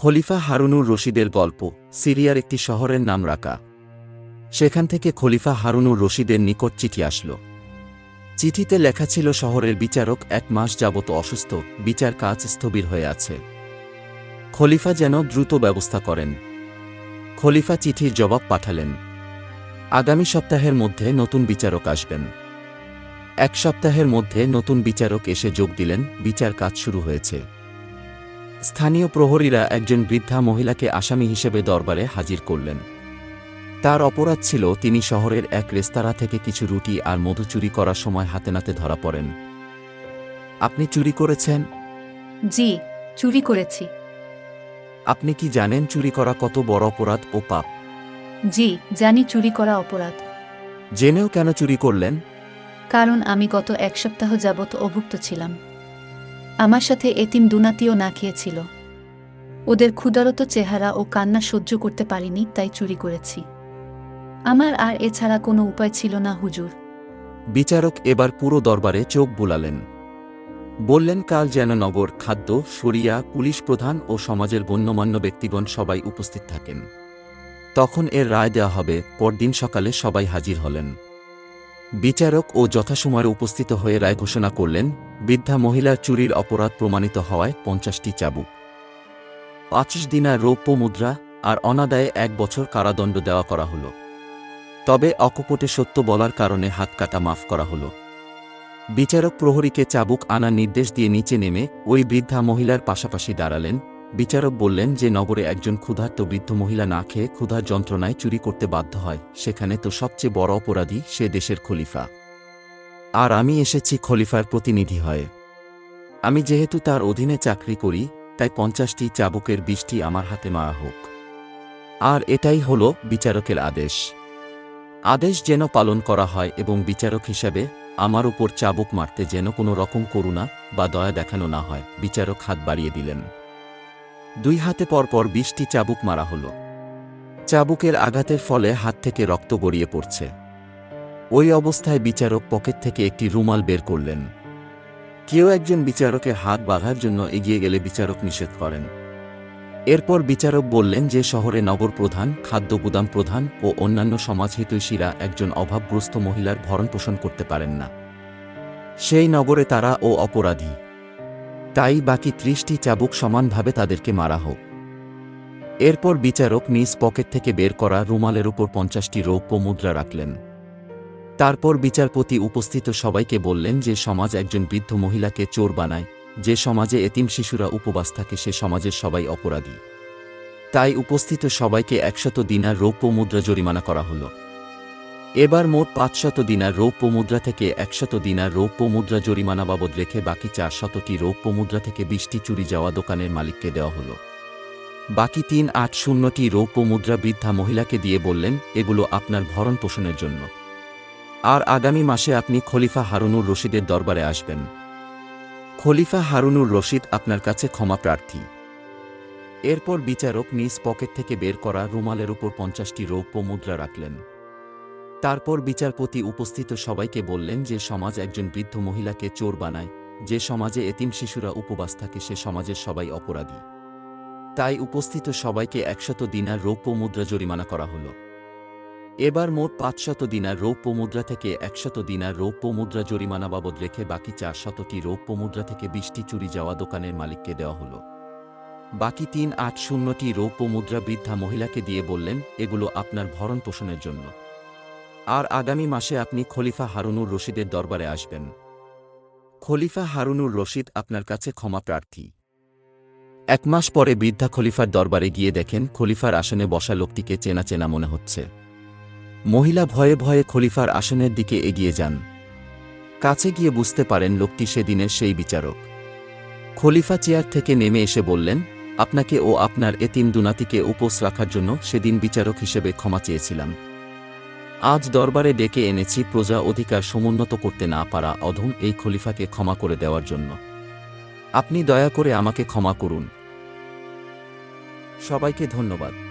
খলিফা হারুনুর রশিদের গল্প, সিরিয়ার একটি শহরের নাম রাকা। সেখান থেকে খলিফা হারুনুর রশিদের নিকট চিঠি আসলো। চিঠিতে লেখা ছিল, শহরের বিচারক এক মাস যাবত অসুস্থ, বিচার কাজ স্থবির হয়ে আছে। খলিফা যেন দ্রুত ব্যবস্থা করেন। খলিফা চিঠির জবাব পাঠালেন, আগামী সপ্তাহের মধ্যে নতুন বিচারক আসবেন। এক সপ্তাহের মধ্যে নতুন বিচারক এসে যোগ দিলেন, বিচার কাজ শুরু হয়েছে। স্থানীয় প্রহরীরা একজন বৃদ্ধা মহিলাকে আসামি হিসেবে দরবারে হাজির করলেন। তার অপরাধ ছিল তিনি শহরের এক রেস্তোরাঁ থেকে কিছু রুটি আর মধু চুরি করার সময় হাতে নাতে ধরা পড়েন। আপনি চুরি করেছেন? জি চুরি করেছি। আপনি কি জানেন চুরি করা কত বড় অপরাধ ও পাপ? জি জানি চুরি করা অপরাধ। জেনেও কেন চুরি করলেন? কারণ আমি গত এক সপ্তাহ যাবত অভুক্ত ছিলাম। আমার সাথে এতিম দুনাতিও না খেয়েছিল। ওদের ক্ষুধারত চেহারা ও কান্না সহ্য করতে পারিনি, তাই চুরি করেছি। আমার আর এছাড়া কোনো উপায় ছিল না, হুজুর। বিচারক এবার পুরো দরবারে চোখ বুলালেন। বললেন, কাল যেন নগর, খাদ্য সরিয়া পুলিশ প্রধান ও সমাজের গণ্যমান্য ব্যক্তিগণ সবাই উপস্থিত থাকেন। তখন এর রায় দেওয়া হবে, পরদিন সকালে সবাই হাজির হলেন। বিচারক ও যথাসময়ে উপস্থিত হয়ে রায় ঘোষণা করলেন, বৃদ্ধা মহিলার চুরির অপরাধ প্রমাণিত হওয়ায় পঞ্চাশটি চাবুক। পঁচিশ দিনার রৌপ্য মুদ্রা আর অনাদায়ে এক বছর কারাদণ্ড দেওয়া করা হল। তবে অকপটে সত্য বলার কারণে হাত কাটা মাফ করা হল। বিচারক প্রহরীকে চাবুক আনার নির্দেশ দিয়ে নিচে নেমে ওই বৃদ্ধা মহিলার পাশাপাশি দাঁড়ালেন। বিচারক বললেন যে নগরে একজন ক্ষুধার্ত বৃদ্ধ মহিলা না খেয়ে ক্ষুধার যন্ত্রণায় চুরি করতে বাধ্য হয়, সেখানে তো সবচেয়ে বড় অপরাধী সে দেশের খলিফা। আর আমি এসেছি খলিফার প্রতিনিধি হয়ে। আমি যেহেতু তার অধীনে চাকরি করি, তাই পঞ্চাশটি চাবুকের বৃষ্টি আমার হাতে মারা হোক। আর এটাই হল বিচারকের আদেশ। আদেশ যেন পালন করা হয় এবং বিচারক হিসাবে আমার উপর চাবুক মারতে যেন কোনো রকম করুণা বা দয়া দেখানো না হয়, বিচারক হাত বাড়িয়ে দিলেন। দুই হাতে পরপর বিশটি চাবুক মারা হল। চাবুকের আঘাতের ফলে হাত থেকে রক্ত গড়িয়ে পড়ছে। ওই অবস্থায় বিচারক পকেট থেকে একটি রুমাল বের করলেন। কেউ একজন বিচারকের হাত বাঁধার জন্য এগিয়ে গেলে বিচারক নিষেধ করেন। এরপর বিচারক বললেন যে শহরে নগর প্রধান, খাদ্য গুদাম প্রধান ও অন্যান্য সমাজহিতৈষীরা একজন অভাবগ্রস্ত মহিলার ভরণপোষণ করতে পারেন না। সেই নগরে তারা ও অপরাধী। তাই বাকি ত্রিশটি চাবুক সমানভাবে তাদেরকে মারা হোক। এরপর বিচারক নিজ পকেট থেকে বের করা রুমালের উপর পঞ্চাশটি রৌপ্য মুদ্রা রাখলেন। তারপর বিচারপতি উপস্থিত সবাইকে বললেন যে সমাজ একজন বৃদ্ধ মহিলাকে চোর বানায়, যে সমাজে এতিম শিশুরা উপবাস থাকে সে সমাজের সবাই অপরাধী। তাই উপস্থিত সবাইকে একশত দিনার রৌপ্য মুদ্রা জরিমানা করা হল। এবার মোট পাঁচশত দিনার রৌপ্য মুদ্রা থেকে একশত দিনার রৌপ্য মুদ্রা জরিমানা বাবদ রেখে বাকি চার শতটি রৌপ্য মুদ্রা থেকে বিশটি চুরি যাওয়া দোকানের মালিককে দেওয়া হল। বাকি তিন আট শূন্যটি রৌপ্য মুদ্রা বৃদ্ধা মহিলাকে দিয়ে বললেন, এগুলো আপনার ভরণ পোষণের জন্য। আর আগামী মাসে আপনি খলিফা হারুনুর রশিদের দরবারে আসবেন। খলিফা হারুনুর রশিদ আপনার কাছে ক্ষমা প্রার্থী। এরপর বিচারক নিজ পকেট থেকে বের করা রুমালের উপর পঞ্চাশটি রৌপ্য মুদ্রা রাখলেন। তারপর বিচারপতি উপস্থিত সবাইকে বললেন যে সমাজ একজন বৃদ্ধ মহিলাকে চোর বানায়, যে সমাজে এতিম শিশুরা উপবাস থাকে সে সমাজের সবাই অপরাধী। তাই উপস্থিত সবাইকে একশত দিনার রৌপ্য মুদ্রা জরিমানা করা হল। এবার মোট পাঁচশত দিনার রৌপ্য মুদ্রা থেকে একশত দিনার রৌপ্য মুদ্রা জরিমানা বাবদ রেখে বাকি চার শতটি রৌপ্য মুদ্রা থেকে বিশটি চুরি যাওয়া দোকানের মালিককে দেওয়া হল। বাকি তিন আট শূন্যটি রৌপ্য মুদ্রা বৃদ্ধা মহিলাকে দিয়ে বললেন, এগুলো আপনার ভরণ পোষণের জন্য। আর আগামী মাসে আপনি খলিফা হারুনুর রশিদের দরবারে আসবেন। খলিফা হারুনুর রশিদ আপনার কাছে ক্ষমা প্রার্থী। এক মাস পরে বৃদ্ধা খলিফার দরবারে গিয়ে দেখেন খলিফার আসনে বসা লোকটিকে চেনা চেনা মনে হচ্ছে। মহিলা ভয়ে ভয়ে খলিফার আসনের দিকে এগিয়ে যান। কাছে গিয়ে বুঝতে পারেন লোকটি সেদিনের সেই বিচারক। খলিফা চেয়ার থেকে নেমে এসে বললেন, আপনাকে ও আপনার এতিম দুনাতিকে উপোস রাখার জন্য সেদিন বিচারক হিসেবে ক্ষমা চেয়েছিলাম। আজ দরবারে ডেকে এনেছি প্রজা অধিকার সমুন্নত করতে না পারা অধম এই খলিফাকে ক্ষমা করে দেওয়ার জন্য। আপনি দয়া করে আমাকে ক্ষমা করুন। সবাইকে ধন্যবাদ।